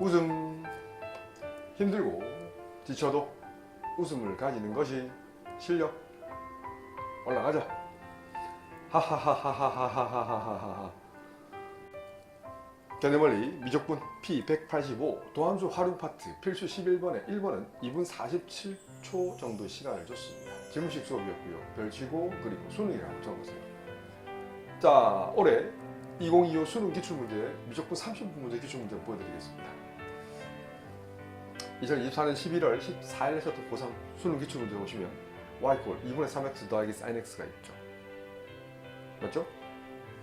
웃음 힘들고 지쳐도 웃음을 가지는 것이 실력 올라가자 하하하하하하하하하하 견해멀리 미적분 P185 도함수 활용 파트 필수 11번에 1번은 2분 47초 정도 시간을 줬습니다. 질문식 수업이었고요. 별치고 그리고 수능이라고 적으세요. 자 올해 2025 수능 기출문제 미적분 30분 문제 기출문제 보여드리겠습니다. 2024년 11월 14일에서부터 고3 수능 기출문제 보시면 y꼴 2분의 3x 더하기 sin x가 있죠. 맞죠?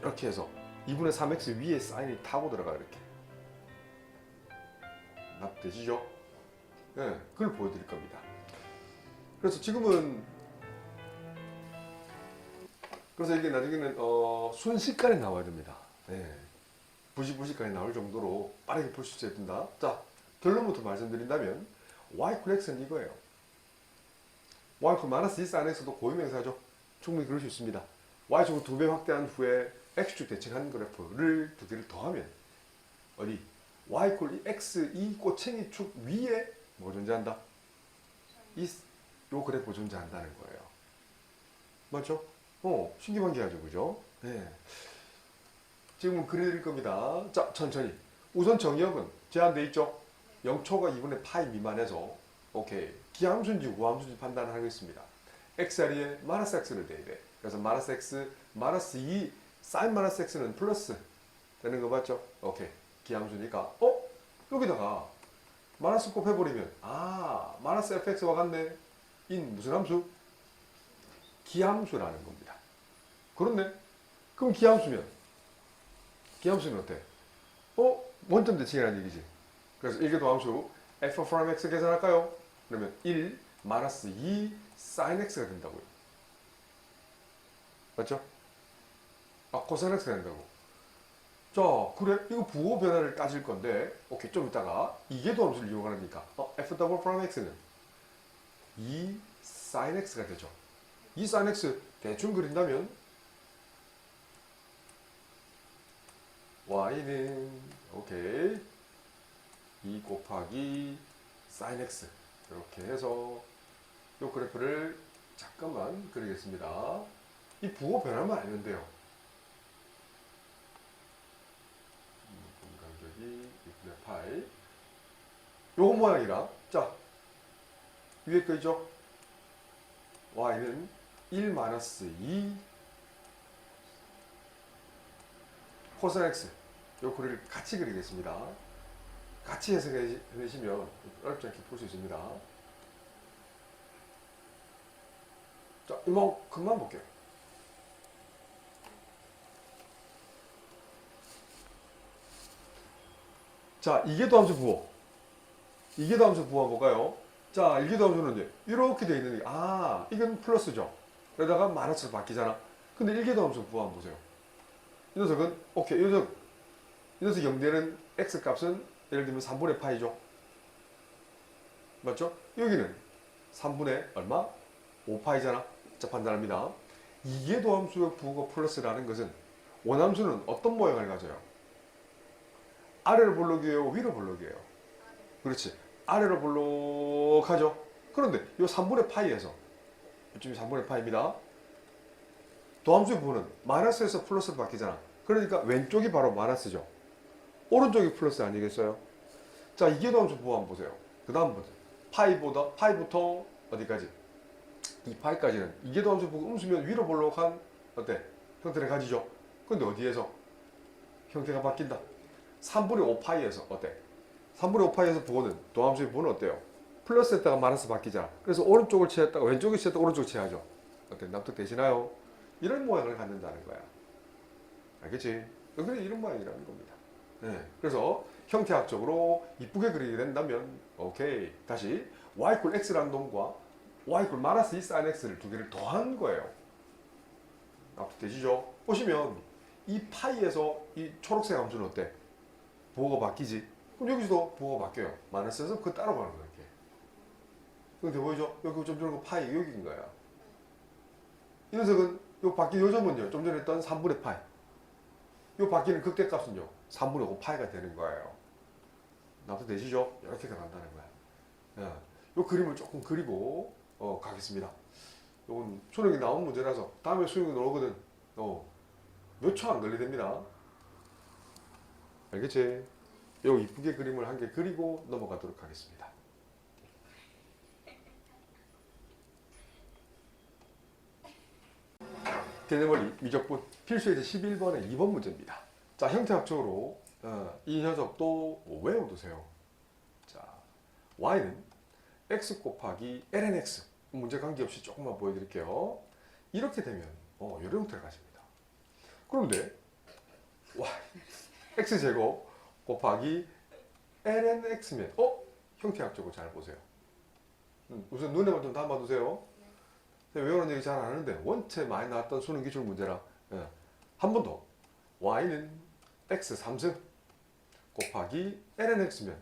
이렇게 해서 2분의 3x 위에 사인이 타고 들어가 이렇게 납되시죠? 네, 그걸 보여드릴 겁니다. 그래서 지금은 그래서 이게 나중에는 어, 순식간에 나와야 됩니다. 네. 부시부시간에 나올 정도로 빠르게 볼수 있어야 된다. 자, 결론부터 말씀드린다면 y x는 이거예요. y 마이너스 2 sin x도 고유명사죠. 충분히 그럴 수 있습니다. y축을 두 배 확대한 후에 x축 대칭한 그래프를 두 개를 더하면 어디 y 이 x 이 꼬챙이 축 위에 뭐 존재한다? 이 요 그래프 존재한다는 거예요. 맞죠? 어, 신기반기하죠, 그죠? 네. 지금은 그려드릴 겁니다. 자, 천천히. 우선 정의역은 제한돼 있죠? 0초가 2분의 파이 미만에서 오케이 기함수인지 우함수인지 판단하겠습니다. x 자리에 마이너스 x를 대입해. 그래서 마이너스 x 마이너스 2 사인 마이너스 x는 플러스 되는 거 맞죠? 오케이 기함수니까 어 여기다가 마이너스 곱해버리면 아 마이너스 fx와 같네. 인 무슨 함수? 기함수라는 겁니다. 그렇네. 그럼 기함수면 기함수는 어때? 어 원점 대칭이라는 얘기지. 그래서 일개도 함수 f from x 계산할까요? 그러면 1 마이너스 2 sin x가 된다고요. 맞죠? 아, 코사인 x가 된다고. 자, 그래. 이거 부호 변화를 따질 건데, 오케이, 좀 이따가 이계도 함수를 이용하니까, 어, f 더블 from x는 2 sin x가 되죠. 2 sin x 대충 그린다면, y는, 오케이, 2 곱하기 sin x. 이렇게 해서, 이 그래프를 잠깐만 그리겠습니다. 이 부호 변화만 알면 돼요. 공간격이 6분의 8. 요거 모양이랑 자 위에 거 있죠? y는 1 마이너스 2 코사인 x 요 그림을 같이 그리겠습니다. 같이 해석해 주시면 어렵지 않게 볼 수 있습니다. 자, 이만큼만 볼게요. 자, 이계도 함수 부호. 이계도 함수 부호 볼까요? 자, 이계도 함수는 이렇게 돼 있는 게, 아, 이건 플러스죠. 그러다가 마이너스로 바뀌잖아. 근데 일계도 함수 부호 한번 보세요. 이 녀석은, 오케이, 이 녀석, 이 녀석 0되는 x 값은 예를 들면 3분의 파이죠. 맞죠? 여기는 3분의 얼마? 5파이잖아. 자, 판단합니다. 이계도 함수의 부호가 플러스라는 것은 원함수는 어떤 모양을 가져요? 아래로 볼록이에요? 위로 볼록이에요? 그렇지. 아래로 볼록하죠? 그런데 이 3분의 파이에서 이쯤이 3분의 파이입니다. 도함수의 부호는 마이너스에서 플러스로 바뀌잖아. 그러니까 왼쪽이 바로 마이너스죠. 오른쪽이 플러스 아니겠어요? 자, 이게 도함수 부호 한번 보세요. 그 다음부터 파이보다 파이부터 어디까지? 이 파이까지는 이게 도함수 부호 음수면 위로 볼록한 어때? 형태를 가지죠. 근데 어디에서 형태가 바뀐다? 3분의 5파이에서 어때? 3분의 5파이에서 부호는 도함수의 부호는 어때요? 플러스 했다가 마이너스 바뀌잖아. 그래서 오른쪽을 취했다가 왼쪽을 취했다가 오른쪽 취하죠. 어때? 납득되시나요? 이런 모양을 갖는다는 거야. 알겠지? 그래 이런 모양이라는 겁니다. 네. 그래서 형태학적으로 이쁘게 그리게 된다면 오케이. 다시 y 꼴 x라는 놈과 y 꼴 마이너스 2 sin x를 두 개를 더한 거예요. 납득되시죠? 보시면 이 파이에서 이 초록색 함수는 어때? 부호가 바뀌지? 그럼 여기서도 부호가 바뀌어요. 마이너스에서 그 따라가는 거야, 이렇게. 근데 보이죠? 여기 좀 전에 그 파이 여기인 거야. 이 녀석은 요 바뀐 요점은요, 좀 전에 했던 3분의 파이. 요 바뀌는 극대값은요, 3분의 5 파이가 되는 거예요. 나도 되시죠? 이렇게 간다는 거야. 예. 요 그림을 조금 그리고 어, 가겠습니다. 요건 수능이 나온 문제라서 다음에 수능이 나오거든. 어, 몇 초 안 걸리됩니다. 알겠지? 요 이쁘게 그림을 한 개 그리고 넘어가도록 하겠습니다. 개념원리 미적분 필수에서 11번의 2번 문제입니다. 자 형태학적으로 어, 이 녀석도 외워두세요. 자 y는 x 곱하기 lnx 문제 관계없이 조금만 보여드릴게요. 이렇게 되면 어, 이런 형태를 가집니다. 그런데 y x 제곱 곱하기 lnx면 어 형태학적으로 잘 보세요. 음, 우선 눈에만 좀 담아두세요. 외우는 얘기 잘 안 하는데 원체 많이 나왔던 수능 기출 문제라 예. 한번 더 y는 x 3승 곱하기 ln x면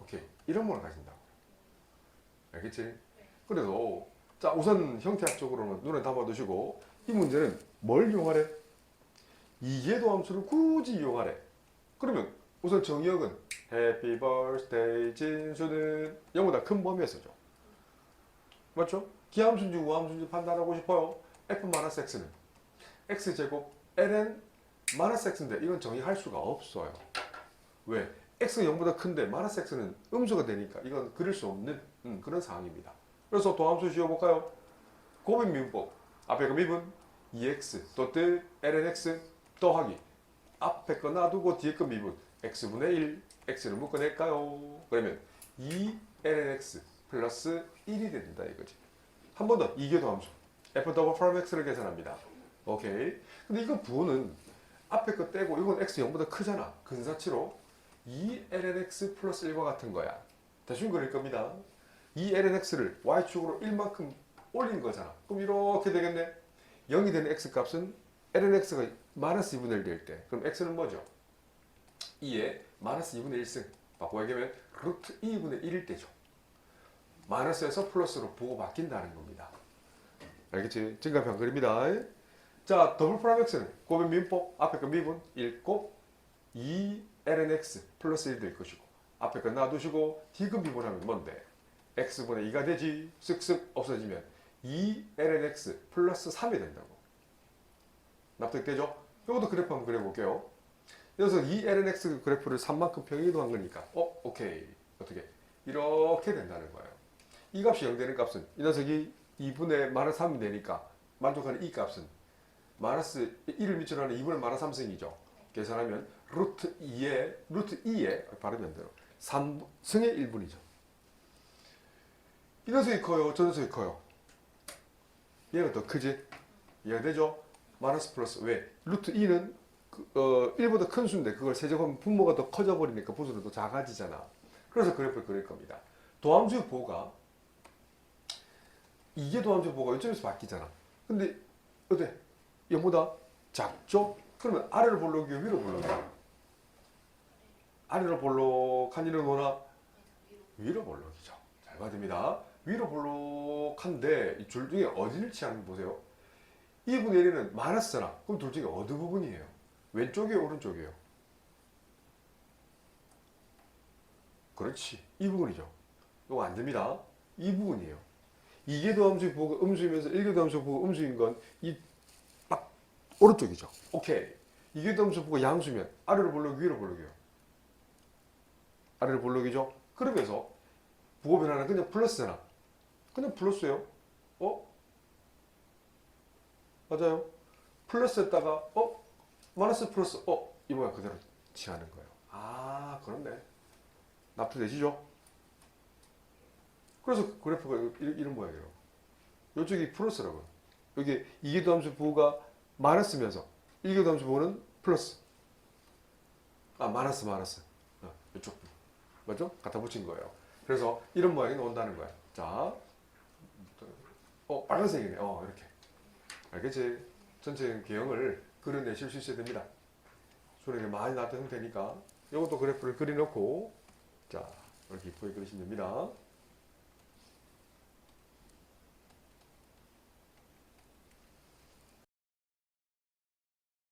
오케이 이런 모를 가진다고 알겠지? 그래도 자 우선 형태학적으로는 눈에 담아두시고 이 문제는 뭘 이용하래? 이계도 함수를 굳이 이용하래 그러면 우선 정의역은 Happy birthday 진수는 0보다 큰 범위에서죠 맞죠? 기함수인지 우함수인지 판단하고 싶어요. f 마이너스 x는 x 제곱 ln 마이너스 x인데 이건 정의할 수가 없어요. 왜? x가 0보다 큰데 마이너스 x는 음수가 되니까 이건 그릴 수 없는 음, 그런 상황입니다. 그래서 도함수 지어볼까요? 고백 미분법 앞에 거 미분 2x 또트 ln x 더하기 앞에 거 놔두고 뒤에 거 미분 x분의 1 x를 묶어낼까요? 그러면 2 ln x 플러스 1이 된다 이거지. 한 번 더 이계도 함수 f 더블 프라임 x를 계산합니다. 오케이. 근데 이거 부호는 앞에 거 떼고 이건 x 0보다 크잖아. 근사치로 2lnx 플러스 1과 같은 거야. 대충 그릴 겁니다. 2lnx를 y축으로 1만큼 올린 거잖아. 그럼 이렇게 되겠네. 0이 되는 x 값은 lnx가 마이너스 2분의 1 될 때. 그럼 x는 뭐죠? 2에 마이너스 2분의 1승. 바꿔 얘기하면 루트 2분의 1일 때죠. 마이너스에서 플러스로 보고 바뀐다는 겁니다. 알겠지? 지금까지 변그립니다. 자, 더블 프라임 x는 곱의 민법 앞에 거 미분 1곱 2 lnx 플러스 1 될 것이고 앞에 거 놔두시고 디귿 미분하면 뭔데? x분의 2가 되지 쓱쓱 없어지면 2 lnx 플러스 3이 된다고. 납득되죠? 이것도 그래프 한번 그려볼게요. 그래서 2 lnx 그래프를 3만큼 평이동한 거니까 어? 오케이. 어떻게? 이렇게 된다는 거예요. 이 값이 0 되는 값은 이 녀석이 2분의 마이너스 3이 되니까 만족하는 이 값은 마이너스 1을 미쳐나는 2분의 마이너스 3승이죠. 계산하면 루트 2에 루트 2에 발음이 안 돼요. 3 승의 1분이죠. 이 녀석이 커요. 저 녀석이 커요. 얘가 더 크지? 이해가 되죠? 마이너스 플러스 왜? 루트 2는 그, 어, 1보다 큰 수인데 그걸 세제곱하면 분모가 더 커져 버리니까 부수는 더 작아지잖아. 그래서 그래프를 그릴 겁니다. 도함수의 보가 이게 도함수 보가 이점에서 바뀌잖아. 근데 어때? 얘보다 작죠? 그러면 아래로 볼록이요, 위로 볼록이요? 아래로 볼록한 이는 뭐나? 위로 볼록이죠. 잘 받습니다. 위로 볼록한데 이줄 중에 어디를 취하는 거 보세요. 2분의 1은 마이너스잖아. 그럼 둘 중에 어느 부분이에요? 왼쪽이에요, 오른쪽이에요? 그렇지. 이 부분이죠. 이거 안 됩니다. 이 부분이에요. 이계도 함수 보고 음수이면서 일계도 함수 보고 음수인 건이딱 오른쪽이죠. 오케이. 이계도 함수 보고 양수면 아래로 볼록 위로 볼록이요. 아래로 볼록이죠. 그러면서 부호 변화는 그냥 플러스잖아. 그냥 플러스예요. 어? 맞아요. 플러스했다가 어? 마이너스 플러스 어? 이 모양 그대로 취하는 거예요. 아 그렇네. 납득되시죠? 그래서 그래프가 이런, 모양이에요. 이쪽이 플러스라고요. 여기 이계도 함수 부호가 마이너스면서 일계도 함수 부호는 플러스. 아 마이너스 마이너스. 어, 이쪽 부 맞죠? 갖다 붙인 거예요. 그래서 이런 모양이 나온다는 거야. 자, 어 빨간색이네. 어 이렇게. 알겠지? 전체 개형을 그려내실 수 있어야 됩니다. 수능에 많이 나왔던 형태니까 이것도 그래프를 그려놓고 자 이렇게 이쁘게 그리시면 됩니다.